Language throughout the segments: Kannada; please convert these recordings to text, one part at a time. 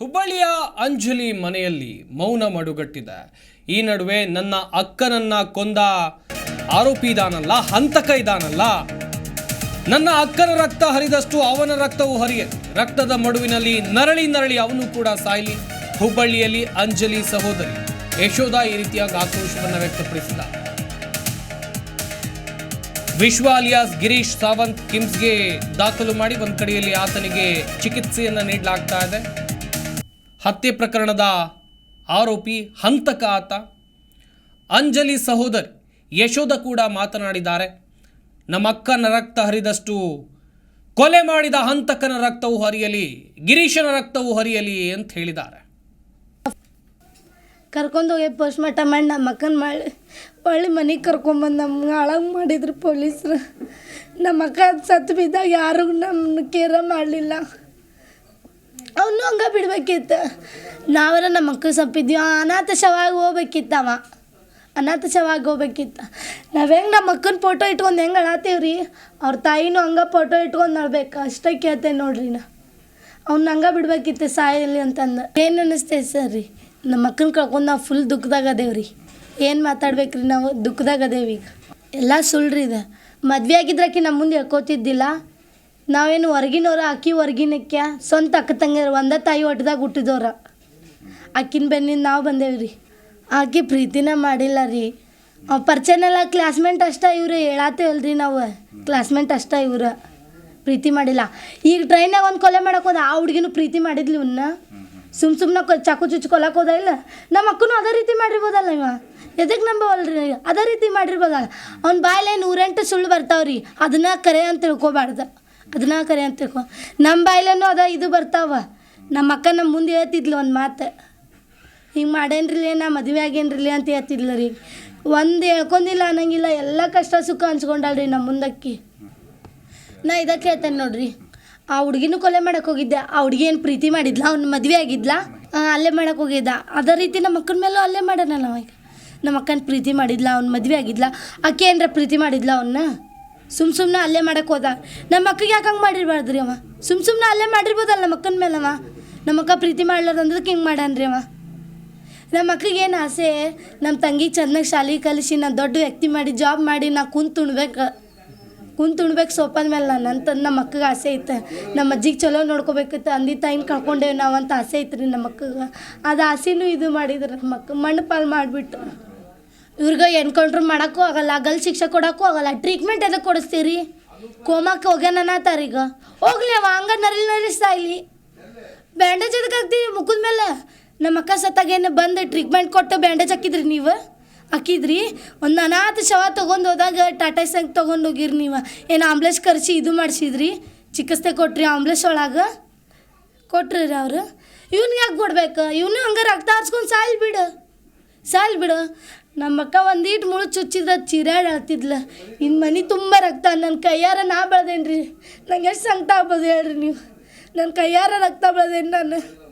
ಹುಬ್ಬಳ್ಳಿಯ ಅಂಜಲಿ ಮನೆಯಲ್ಲಿ ಮೌನ ಮಡುಗಟ್ಟಿದೆ. ಈ ನಡುವೆ ನನ್ನ ಅಕ್ಕನನ್ನ ಕೊಂದ ಆರೋಪಿ ಇದಾನಲ್ಲ, ಹಂತಕ ಇದಾನಲ್ಲ? ನನ್ನ ಅಕ್ಕನ ರಕ್ತ ಹರಿದಷ್ಟು ಅವನ ರಕ್ತವು ಹರಿಯಲಿ ರಕ್ತದ ಮಡುವಿನಲ್ಲಿ ನರಳಿ ನರಳಿ ಅವನು ಕೂಡ ಸಾಯಲಿ. ಹುಬ್ಬಳ್ಳಿಯಲ್ಲಿ ಅಂಜಲಿ ಸಹೋದರಿ ಯಶೋಧ ಈ ರೀತಿಯಾಗಿ ಆಕ್ರೋಶವನ್ನು ವ್ಯಕ್ತಪಡಿಸಿದ. ವಿಶ್ವ ಅಲಿಯಾಸ್ ಗಿರೀಶ್ ಸಾವಂತ್ ಕಿಮ್ಸ್ಗೆ ದಾಖಲು ಮಾಡಿ ಒಂದು ಕಡೆಯಲ್ಲಿ ಆತನಿಗೆ ಚಿಕಿತ್ಸೆಯನ್ನು ನೀಡಲಾಗ್ತಾ ಇದೆ. ಹತ್ಯೆ ಪ್ರಕರಣದ ಆರೋಪಿ ಹಂತಕ ಆತ. ಅಂಜಲಿ ಸಹೋದರಿ ಯಶೋಧ ಕೂಡ ಮಾತನಾಡಿದ್ದಾರೆ. ನಮ್ಮ ಅಕ್ಕನ ರಕ್ತ ಹರಿದಷ್ಟು ಕೊಲೆ ಮಾಡಿದ ಹಂತಕನ ರಕ್ತವು ಹರಿಯಲಿ, ಗಿರೀಶನ ರಕ್ತವು ಹರಿಯಲಿ ಅಂತ ಹೇಳಿದ್ದಾರೆ. ಕರ್ಕೊಂಡು ಹೋಗಿ ಪೋಸ್ಟ್ ಮಾರ್ಟಮ್ ಮಾಡಿ ನಮ್ಮ ಅಕ್ಕನ ಮಾಡಿ ಹೊಳ್ಳಿ ಮನೆಗೆ ಕರ್ಕೊಂಬಂದು ನಮ್ಗೆ ಅಳಂಗೆ ಮಾಡಿದ್ರು ಪೊಲೀಸರು. ನಮ್ಮ ಅಕ್ಕ ಸತ್ತು ಬಿದ್ದಾಗ ಯಾರಿಗೂ ನಮ್ಮನ್ನು ಕೇರ ಮಾಡಲಿಲ್ಲ. ಹಂಗೆ ಬಿಡ್ಬೇಕಿತ್ತು. ನಾವರ ನಮ್ಮ ಮಕ್ಕಳು ಸಪ್ಪಿದ್ವಿ ಅನಾಥ ಶವಾಗಿ ಹೋಗ್ಬೇಕಿತ್ತವ ಅನಾಥ ಶವಾಗಿ ಹೋಗ್ಬೇಕಿತ್ತು. ನಾವು ಹೆಂಗೆ ನಮ್ಮ ಮಕ್ಕನ ಫೋಟೋ ಇಟ್ಕೊಂಡು ಹೆಂಗೆ ಅಳಾತೀವ್ರಿ? ಅವ್ರ ತಾಯಿನೂ ಹಂಗೆ ಫೋಟೋ ಇಟ್ಕೊಂಡು ಅಳ್ಬೇಕು ಅಷ್ಟೇ ಕೇಳ್ತೇನೆ ನೋಡ್ರಿ ನಾ. ಅವ್ನ ಹಂಗೆ ಬಿಡ್ಬೇಕಿತ್ತು ಸಾಯಲ್ಲಿ ಅಂತಂದು. ಏನು ಅನ್ನಿಸ್ತೈತೆ ಸರ್ ರೀ ನಮ್ಮ ಮಕ್ಕನ ಕಳ್ಕೊಂಡು ನಾವು ಫುಲ್ ದುಃಖದಾಗ ಅದೇವ್ರಿ. ಏನು ಮಾತಾಡ್ಬೇಕ್ರಿ ನಾವು? ದುಃಖದಾಗ ಅದೇವಿ ಈಗ. ಎಲ್ಲ ಸುಳ್ಳ್ರಿ ಇದು. ಮದುವೆ ಆಗಿದ್ರಾಕಿ ನಮ್ಮ ಮುಂದೆ ಹೇಳ್ಕೋತಿದ್ದಿಲ್ಲ ನಾವೇನು ಹೊರಗಿನವ್ರ, ಅಕ್ಕಿ ಹೊರಗಿನಕ್ಕೆ ಸ್ವಂತ ಅಕ್ಕ ತಂಗಿಯರು, ಒಂದೇ ತಾಯಿ ಒಟ್ಟದಾಗ ಹುಟ್ಟಿದವ್ರ. ಆಕಿನ ಬೆನ್ನಿಂದ ನಾವು ಬಂದೇವ್ರಿ. ಆಕೆ ಪ್ರೀತಿನ ಮಾಡಿಲ್ಲ ರೀ. ಪರಿಚಯನೆಲ್ಲ ಕ್ಲಾಸ್ಮೇಟ್ ಅಷ್ಟ ಇವ್ರು ಹೇಳತ್ತೇವಲ್ರಿ ನಾವು. ಕ್ಲಾಸ್ಮೇಟ್ ಅಷ್ಟ ಇವ್ರು. ಪ್ರೀತಿ ಮಾಡಿಲ್ಲ. ಈಗ ಟ್ರೈನಾಗ ಒಂದು ಕೊಲೆ ಮಾಡಕ್ಕೆ ಹೋದ, ಆ ಹುಡುಗಿನೂ ಪ್ರೀತಿ ಮಾಡಿದ್ಲಿ ಇವನ್ನ ಸುಮ್ ಸುಮ್ಮನೆ ಚಾಕು ಚುಚ್ಚು ಕೊಲಕ್ಕೆ ಹೋದ, ಇಲ್ಲ? ನಮ್ಮ ಅಕ್ಕನೂ ಅದೇ ರೀತಿ ಮಾಡಿರ್ಬೋದಲ್ಲ ಇವ? ಎದಕ್ಕೆ ನಂಬವಲ್ರಿ? ಅದೇ ರೀತಿ ಮಾಡಿರ್ಬೋದಲ್ಲ ಅವ್ನ ಬಾಯಲ್ಲಿ ನೂರೆಂಟು ಸುಳ್ಳು ಬರ್ತಾವ್ರಿ. ಅದನ್ನ ಕರೆ ಅಂತ ತಿಳ್ಕೊಬಾರ್ದು. ಅದನ್ನ ಕರೆ ಅಂತ ತಿಳ್ಕೊ. ನಮ್ಮ ಬಾಯ್ಲೇನು ಅದ, ಇದು ಬರ್ತಾವ. ನಮ್ಮ ಅಕ್ಕ ನಮ್ಮ ಮುಂದೆ ಹೇಳ್ತಿದ್ಲು ಒಂದು ಮಾತು. ಹಿಂಗೆ ಮಾಡೇನ್ರಿಲೇ, ನಾ ಮದುವೆ ಆಗೇನ್ರಿಲೇ ಅಂತ ಹೇಳ್ತಿದ್ಲು ರೀ. ಒಂದು ಹೇಳ್ಕೊಂಡಿಲ್ಲ ಅನ್ನಂಗಿಲ್ಲ, ಎಲ್ಲ ಕಷ್ಟ ಸುಖ ಹಂಚ್ಕೊಂಡಾಳ್ರಿ ನಮ್ಮ ಮುಂದಕ್ಕಿ. ನಾ ಇದಕ್ಕೆ ಹೇಳ್ತೇನೆ ನೋಡ್ರಿ. ಆ ಹುಡುಗಿನೂ ಕೊಲೆ ಮಾಡಕ್ಕೆ ಹೋಗಿದ್ದೆ. ಆ ಹುಡುಗಿ ಏನು ಪ್ರೀತಿ ಮಾಡಿದ್ಲ? ಅವ್ನ ಮದುವೆ ಆಗಿದ್ಲ? ಅಲ್ಲೇ ಮಾಡಕ್ಕೆ ಹೋಗಿದ್ದ. ಅದೇ ರೀತಿ ನಮ್ಮ ಅಕ್ಕನ ಮೇಲೂ ಅಲ್ಲೇ ಮಾಡೋಣ ನಾವು ನಮ್ಮ ಅಕ್ಕನ ಪ್ರೀತಿ ಮಾಡಿದ್ಲ? ಅವ್ನ ಮದುವೆ ಆಗಿದ್ಲ? ಅಕ್ಕಿ ಏನರ ಪ್ರೀತಿ ಮಾಡಿದ್ಲ ಅವನ್ನ ಸುಮ್ಮ ಸುಮ್ಮನೆ ಅಲ್ಲೇ ಮಾಡಕ್ಕೆ ಹೋದ. ನಮ್ಮ ಅಕ್ಕಗೆ ಯಾಕೆ ಹಂಗೆ ಮಾಡಿರ್ಬಾರ್ದು ರೀ ಅವ? ಸುಮ್ ಸುಮ್ಮನೆ ಅಲ್ಲೇ ಮಾಡಿರ್ಬೋದಲ್ಲ ನಮ್ಮ ಅಕ್ಕನ ಮೇಲೆ ಅವ? ನಮ್ಮ ಅಕ್ಕ ಪ್ರೀತಿ ಮಾಡ್ಲಾರ್ದಂದ್ರಕ್ಕೆ ಹಿಂಗೆ ಮಾಡಾನ್ರಿ ಅವ? ನಮ್ಮ ಅಕ್ಕಗೆ ಏನು ಆಸೆ? ನಮ್ಮ ತಂಗಿ ಚೆನ್ನಾಗಿ ಶಾಲಿ ಕಲಿಸಿ ನಾ ದೊಡ್ಡ ವ್ಯಕ್ತಿ ಮಾಡಿ ಜಾಬ್ ಮಾಡಿ ನಾ ಕುಂತು ಉಣ್ಬೇಕು. ಕುಂತು ಉಣ್ಬೇಕು ಸೋಪಾದ ಮೇಲೆ ನಾನು ಅಂತಂದು ನಮ್ಮ ಅಕ್ಕಗೆ ಆಸೆ ಐತೆ ನಮ್ಮ ಅಜ್ಜಿಗೆ ಚಲೋ ನೋಡ್ಕೋಬೇಕಿತ್ತು ಅಂದಿ ತಾಯಿನ ಕಳ್ಕೊಂಡೇವೆ ನಾವು ಅಂತ ಆಸೆ ಐತ್ರಿ ನಮ್ಮ ಮಕ್ಕಳಿಗೆ ಅದು ಆಸೆನೂ ಇದು ಮಾಡಿದ್ರೆ ನಮ್ಮ ಮಣ್ಣು ಪಾಲು ಮಾಡಿಬಿಟ್ಟು. ಇವ್ರಿಗೆ ಎನ್ಕೌಂಟ್ರ್ ಮಾಡೋಕ್ಕೂ ಆಗಲ್ಲ ಗಲ್ ಶಿಕ್ಷೆ ಕೊಡೋಕ್ಕೂ ಆಗಲ್ಲ ಟ್ರೀಟ್ಮೆಂಟ್ ಎದಕ್ಕೆ ಕೊಡಿಸ್ತೀರಿ? ಕೋಮಕ್ಕೆ ಹೋಗ್ಯಾನ ಈಗ. ಹೋಗ್ಲಿ ಅವ, ಹಂಗ ನರಿಲ್ ನರಿಸ್ತಾ ಇಲ್ಲಿ. ಬ್ಯಾಂಡೇಜ್ ಎದಕ್ಕೆ ಹಾಕ್ತೀವಿ ಮುಖದ ಮೇಲೆ? ನಮ್ಮ ಅಕ್ಕ ಸತ್ತಾಗೇನು ಬಂದು ಟ್ರೀಟ್ಮೆಂಟ್ ಕೊಟ್ಟು ಬ್ಯಾಂಡೇಜ್ ಹಾಕಿದ್ರಿ ನೀವು? ಹಾಕಿದ್ರಿ? ಒಂದು ಅನಾಥ ಶವ ತೊಗೊಂಡು ಹೋದಾಗ ಟಾಟಾ ಸಂಗ್ ತೊಗೊಂಡು ಹೋಗಿರಿ ನೀವು. ಏನು ಆಂಬ್ಲೆನ್ಸ್ ಕರೆಸಿ ಇದು ಮಾಡಿಸಿದ್ರಿ? ಚಿಕಿತ್ಸೆ ಕೊಟ್ರಿ ಆಂಬ್ಲೆನ್ಸ್ ಒಳಗೆ? ಕೊಟ್ರಿ ಅವರು. ಇವ್ನಿಗೆ ಯಾಕೆ ಕೊಡ್ಬೇಕು? ಇವನು ಹಂಗೆ ರಕ್ತ ಹರ್ಸ್ಕೊಂಡು ಸಾಯ್ಲಿ ಬಿಡು. ಸಾಯ್ಲಿ ಬಿಡು. ನಮ್ಮ ಅಕ್ಕ ಒಂದೀಟ್ ಮುಳು ಚುಚ್ಚಿದ್ರೆ ಚಿರಾಡ್ ಅಳ್ತಿದ್ಲ. ಇನ್ನು ಮನೆ ತುಂಬ ರಕ್ತ. ನನ್ನ ಕೈಯಾರ ನಾ ಬೆಳ್ದೇನ್ರಿ? ರೀ ನಂಗೆ ಎಷ್ಟು ಸಂಕಟ ಆಗ್ಬೋದು ಹೇಳ್ರಿ ನೀವು. ನನ್ನ ಕೈಯಾರ ರಕ್ತ ಬೆಳ್ದೇನ್ ನಾನು.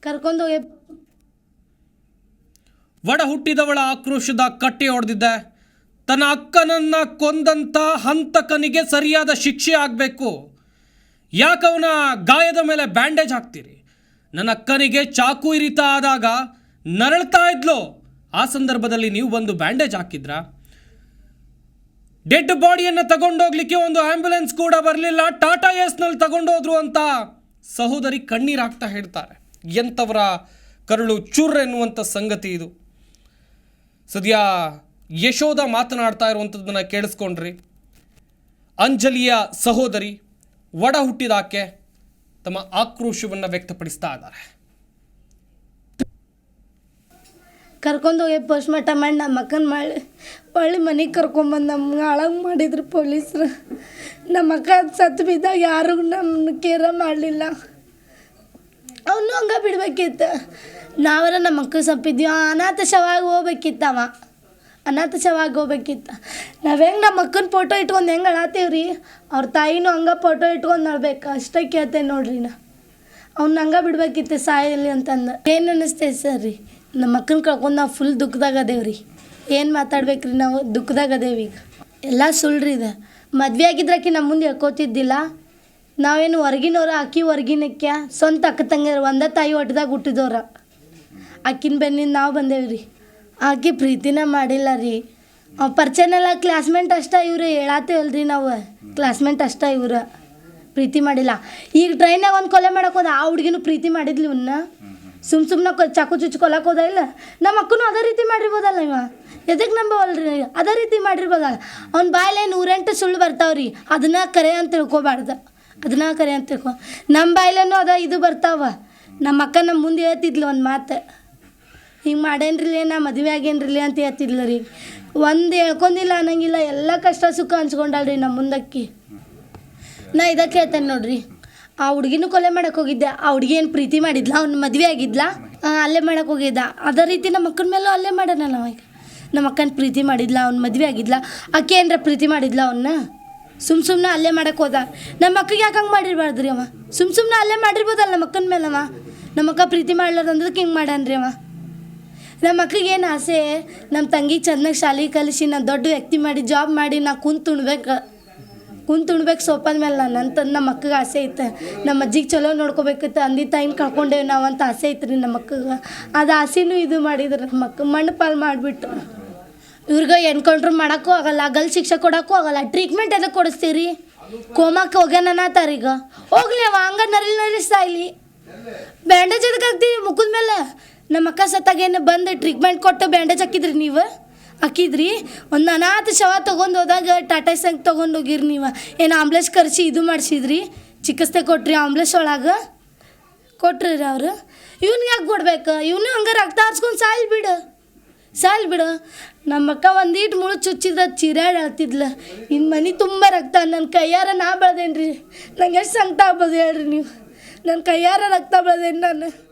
ಕರ್ಕೊಂಡು ಹೋಗಿ. ಒಡ ಹುಟ್ಟಿದವಳ ಆಕ್ರೋಶದ ಕಟ್ಟೆ ಹೊಡೆದಿದ್ದೆ. ತನ್ನ ಅಕ್ಕನನ್ನ ಕೊಂದಂತ ಹಂತಕನಿಗೆ ಸರಿಯಾದ ಶಿಕ್ಷೆ ಆಗಬೇಕು. ಯಾಕವನ ಗಾಯದ ಮೇಲೆ ಬ್ಯಾಂಡೇಜ್ ಹಾಕ್ತೀರಿ? ನನ್ನ ಅಕ್ಕನಿಗೆ ಚಾಕು ಇರಿತ ಆದಾಗ ನರಳ್ತಾ ಇದ್ಲು. ಆ ಸಂದರ್ಭದಲ್ಲಿ ನೀವು ಬಂದು ಬ್ಯಾಂಡೇಜ್ ಹಾಕಿದ್ರಾ? ಡೆಡ್ ಬಾಡಿಯನ್ನು ತಗೊಂಡೋಗ್ಲಿಕ್ಕೆ ಒಂದು ಆಂಬ್ಯುಲೆನ್ಸ್ ಕೂಡ ಬರಲಿಲ್ಲ. ಟಾಟಾ ಎಸ್ನಲ್ಲಿ ತಗೊಂಡೋದ್ರು ಅಂತ ಸಹೋದರಿ ಕಣ್ಣೀರಾಗ್ತಾ ಹೇಳ್ತಾರೆ. ಎಂಥವರ ಕರುಳು ಚುರ್ ಎನ್ನುವಂಥ ಸಂಗತಿ ಇದು. ಸದ್ಯ ಯಶೋಧ ಮಾತನಾಡ್ತಾ ಇರುವಂಥದ್ದನ್ನು ಕೇಳಿಸ್ಕೊಂಡ್ರಿ. ಅಂಜಲಿಯ ಸಹೋದರಿ ಒಡ ಹುಟ್ಟಿದಾಕೆ ತಮ್ಮ ಆಕ್ರೋಶವನ್ನು ವ್ಯಕ್ತಪಡಿಸ್ತಾ ಇದ್ದಾರೆ. ಕರ್ಕೊಂಡು ಹೋಗಿ ಪೋಸ್ಟ್ ಮಾರ್ಟಮ್ ಮಾಡಿ ನಮ್ಮ ಅಕ್ಕನ ಮಾಡಿ ಹೊಳ್ಳಿ ಮನೆಗೆ ಕರ್ಕೊಂಬಂದು ನಮ್ಗೆ ಹಾಳಾಗಿ ಮಾಡಿದ್ರು ಪೊಲೀಸರು. ನಮ್ಮ ಅಕ್ಕ ಸತ್ತು ಬಿದ್ದಾಗ ಯಾರು ನಮ್ಮನ್ನ ಕೇರ ಮಾಡಲಿಲ್ಲ. ಅವನು ಹಂಗೆ ಬಿಡ್ಬೇಕಿತ್ತು. ನಾವರ ನಮ್ಮ ಅಕ್ಕ ಸಪ್ಪಿದ್ವಿ ಅನಾಥ ಶವಾಗಿ ಹೋಗ್ಬೇಕಿತ್ತವ ಅನಾಥ ಶವ ಹೋಗ್ಬೇಕಿತ್ತು ನಾವು ಹೆಂಗೆ ನಮ್ಮ ಅಕ್ಕನ ಫೋಟೋ ಇಟ್ಕೊಂಡು ಹೆಂಗೆ ಅಳಾತೀವ್ರಿ? ಅವ್ರ ತಾಯಿನೂ ಹಂಗೆ ಫೋಟೋ ಇಟ್ಕೊಂಡು ಅಳ್ಬೇಕು ಅಷ್ಟೇ ಕೇಳ್ತೇನೆ ನೋಡ್ರಿ ನಾ. ಅವ್ನ ಹಂಗೆ ಬಿಡ್ಬೇಕಿತ್ತು ಸಾಯಲ್ಲಿ ಅಂತಂದು. ಏನು ಅನ್ನಿಸ್ತೈತೆ ಸರ್ ರೀ ನಮ್ಮ ಅಕ್ಕನ ಕಳ್ಕೊಂಡು ನಾವು ಫುಲ್ ದುಃಖದಾಗ ಅದೇವ್ರಿ. ಏನು ಮಾತಾಡ್ಬೇಕ್ರಿ ನಾವು? ದುಃಖದಾಗ ಅದೇವಿ ಈಗ. ಎಲ್ಲ ಸುಳ್ಳ್ರಿ ಇದು. ಮದುವೆ ಆಗಿದ್ರಾಕಿ ನಮ್ಮ ಮುಂದೆ ಹೇಳ್ಕೋತಿದ್ದಿಲ್ಲ ನಾವೇನು ಹೊರಗಿನವ್ರು, ಆಕಿ ಹೊರಗಿನಕ್ಕೆ ಸ್ವಂತ ಅಕ್ಕ ತಂಗಿಯರು, ಒಂದೇ ತಾಯಿ ಒಟ್ಟದಾಗ ಹುಟ್ಟಿದವ್ರ. ಅಕ್ಕಿನ ಬೆನ್ನಿಂದ ನಾವು ಬಂದೇವ್ರಿ. ಆಕೆ ಪ್ರೀತಿನ ಮಾಡಿಲ್ಲ ರೀ. ಪರಿಚಯನೆಲ್ಲ ಕ್ಲಾಸ್ಮೇಟ್ ಅಷ್ಟ ಇವ್ರು ರೀ ನಾವು. ಕ್ಲಾಸ್ಮೇಟ್ ಅಷ್ಟ ಇವ್ರು. ಪ್ರೀತಿ ಮಾಡಿಲ್ಲ. ಈಗ ಟ್ರೈನಾಗ ಒಂದು ಕೊಲೆ ಮಾಡಕ್ಕೆ ಹೋದ, ಆ ಹುಡುಗಿನೂ ಪ್ರೀತಿ ಮಾಡಿದ್ಲಿ ಇವನ್ನ ಸುಮ್ ಸುಮ್ಮನೆ ಚಾಕು ಚುಚ್ಚು ಕೊಲಕ್ಕೆ ಹೋದ, ಇಲ್ಲ? ನಮ್ಮ ಅಕ್ಕನೂ ಅದೇ ರೀತಿ ಮಾಡಿರ್ಬೋದಲ್ಲ ಇವ? ಎದಕ್ಕೆ ನಂಬವಲ್ರಿ? ಅದೇ ರೀತಿ ಮಾಡಿರ್ಬೋದಲ್ಲ ಅವ್ನ ಬಾಯಲ್ಲಿ ನೂರೆಂಟು ಸುಳ್ಳು ಬರ್ತಾವ್ರಿ ಅದನ್ನ ಕರೆ ಅಂತ ತಿಳ್ಕೊಬಾರ್ದು. ಅದನ್ನ ಕರೆ ಅಂತ ತಿಳ್ಕೊ. ನಮ್ಮ ಬಾಯ್ಲೇನೂ ಅದ, ಇದು ಬರ್ತಾವ. ನಮ್ಮ ಅಕ್ಕ ನಮ್ಮ ಮುಂದೆ ಹೇಳ್ತಿದ್ಲು ಒಂದು ಮಾತು. ಹಿಂಗೆ ಮಾಡೇನ್ರಿಲೇ, ನಾ ಮದುವೆ ಆಗೇನ್ರಿಲೇ ಅಂತ ಹೇಳ್ತಿದ್ಲ ರೀ. ಒಂದು ಹೇಳ್ಕೊಂಡಿಲ್ಲ ಅನ್ನಂಗಿಲ್ಲ, ಎಲ್ಲ ಕಷ್ಟ ಸುಖ ಹಂಚ್ಕೊಂಡಾಳ್ರಿ ನಮ್ಮ ಮುಂದಕ್ಕಿ. ನಾ ಇದಕ್ಕೆ ಹೇಳ್ತೇನೆ ನೋಡ್ರಿ, ಆ ಹುಡುಗಿನ ಕೊಲೆ ಮಾಡಕ್ಕೆ ಹೋಗಿದ್ದೆ, ಆ ಹುಡುಗಿ ಏನು ಪ್ರೀತಿ ಮಾಡಿದ್ಲ, ಅವ್ನ ಮದುವೆ ಆಗಿದ್ಲ? ಅಲ್ಲೇ ಮಾಡಕ್ಕೆ ಹೋಗಿದ್ದ. ಅದೇ ರೀತಿ ನಮ್ಮ ಅಕ್ಕನ ಮೇಲೂ ಅಲ್ಲೇ ಮಾಡೋಣ ಅವ ಈಗ. ನಮ್ಮ ಅಕ್ಕನ ಪ್ರೀತಿ ಮಾಡಿದ್ಲ, ಅವ್ನ ಮದುವೆ ಆಗಿದ್ಲ? ಅಕ್ಕಿ ಏನರ ಪ್ರೀತಿ ಮಾಡಿದ್ಲ ಅವನ್ನ ಸುಮ್ ಸುಮ್ಮನೆ ಅಲ್ಲೇ ಮಾಡಕ್ಕೆ ಹೋದ. ನಮ್ಮ ಅಕ್ಕಗೆ ಯಾಕೆ ಹಂಗೆ ಮಾಡಿರ್ಬಾರ್ದ್ರಿ ಅವ? ಸುಮ್ ಸುಮ್ಮನೆ ಅಲ್ಲೇ ಮಾಡಿರ್ಬೋದಲ್ಲ ನಮ್ಮ ಅಕ್ಕನ ಮೇಲೆ ಅವ ನಮ್ಮ ಅಕ್ಕ ಪ್ರೀತಿ ಮಾಡ್ಲಾರ್ದಂದಕ್ಕೆ ಹಿಂಗೆ ಮಾಡ್ಯಾನ್ರಿ ಅವ? ನಮ್ಮ ಮಕ್ಳಿಗೆ ಏನು ಆಸೆ? ನಮ್ಮ ತಂಗಿ ಚೆನ್ನಾಗಿ ಶಾಲೆ ಕಲಿಸಿ ನಾ ದೊಡ್ಡ ವ್ಯಕ್ತಿ ಮಾಡಿ ಜಾಬ್ ಮಾಡಿ ನಾ ಕುಂತು ಉಣ್ಬೇಕು. ಕುಂತು ಉಣ್ಬೇಕು ಮೇಲೆ ನಾನು ಅಂತಂದು ನಮ್ಮ ಮಕ್ಕಗೆ ಆಸೆ ಐತೆ. ನಮ್ಮ ಅಜ್ಜಿಗೆ ಚಲೋ ನೋಡ್ಕೋಬೇಕಿತ್ತು ಅಂದಿ ತಾಯಿನ ಕಳ್ಕೊಂಡೇವು ನಾವು ಅಂತ ಆಸೆ ಐತೆ ರೀ ನಮ್ಮ ಮಕ್ಕಗೆ ಅದು ಆಸೆನೂ ಇದು ಮಾಡಿದ್ರು ನಮ್ಮ ಮಕ್ಕ ಮಣ್ಣು ಪಾಲು ಮಾಡಿಬಿಟ್ಟು. ಇವ್ರಿಗೆ ಎನ್ಕೌಂಟ್ರ್ ಮಾಡೋಕ್ಕೂ ಆಗಲ್ಲ ಗಲ್ ಶಿಕ್ಷೆ ಕೊಡೋಕ್ಕೂ ಆಗಲ್ಲ, ಟ್ರೀಟ್ಮೆಂಟ್ ಎದಕ್ಕೆ ಕೊಡಿಸ್ತೀರಿ. ಕೋಮಕ್ಕೆ ಹೋಗ್ಯಾನತ್ತಾರ ಈಗ. ಹೋಗ್ಲಿ ಅವ ಹಂಗ ನರಿಲ್ ನರಿಸ್ತಾ ಇಲ್ಲಿ. ಬ್ಯಾಂಡೇಜ್ ಅದಕ್ಕೆ ಹಾಕ್ತೀವಿ ಮುಖದ ಮೇಲೆ ನಮ್ಮ ಅಕ್ಕ ಸತ್ತಾಗೇನು ಬಂದು ಟ್ರೀಟ್ಮೆಂಟ್ ಕೊಟ್ಟು ಬ್ಯಾಂಡೇಜ್ ಹಾಕಿದ್ರಿ ನೀವು? ಹಾಕಿದ್ರಿ? ಒಂದು ಅನಾಥ ಶವ ತೊಗೊಂಡು ಹೋದಾಗ ಟಾಟಾ ಸಂಗ್ ತೊಗೊಂಡು ಹೋಗಿರಿ ನೀವು. ಏನು ಆಂಬ್ಲೆನ್ಸ್ ಕರೆಸಿ ಇದು ಮಾಡಿಸಿದ್ರಿ? ಚಿಕಿತ್ಸೆ ಕೊಟ್ರಿ ಆಂಬ್ಲೆನ್ಸ್ ಒಳಗೆ? ಕೊಟ್ರಿ ಅವರು. ಇವ್ನಿಗೆ ಯಾಕೆ ಕೊಡ್ಬೇಕು? ಇವನು ಹಂಗೆ ರಕ್ತ ಹಾರ್ಸ್ಕೊಂಡು ಸಾಯಿಲ್ ಬಿಡು. ಸಾಯಿಲ್ ಬಿಡು. ನಮ್ಮ ಅಕ್ಕ ಒಂದೀಟ್ ಮುಳು ಚುಚ್ಚಿದ್ರೆ ಚಿರಾಡ್ ಹೇಳ್ತಿದ್ಲ ಇನ್ನು ಮನೆ ತುಂಬ ರಕ್ತ. ನನ್ನ ಕೈಯಾರ ನಾ ಬೆಳ್ದೇನ್ರಿ. ನಂಗೆ ಎಷ್ಟು ಸಂಕಟ ಆಗ್ಬೋದು ಹೇಳ್ರಿ ನೀವು. ನನ್ನ ಕೈಯಾರ ರಕ್ತ ಬೆಳೆದೇನು ನಾನು.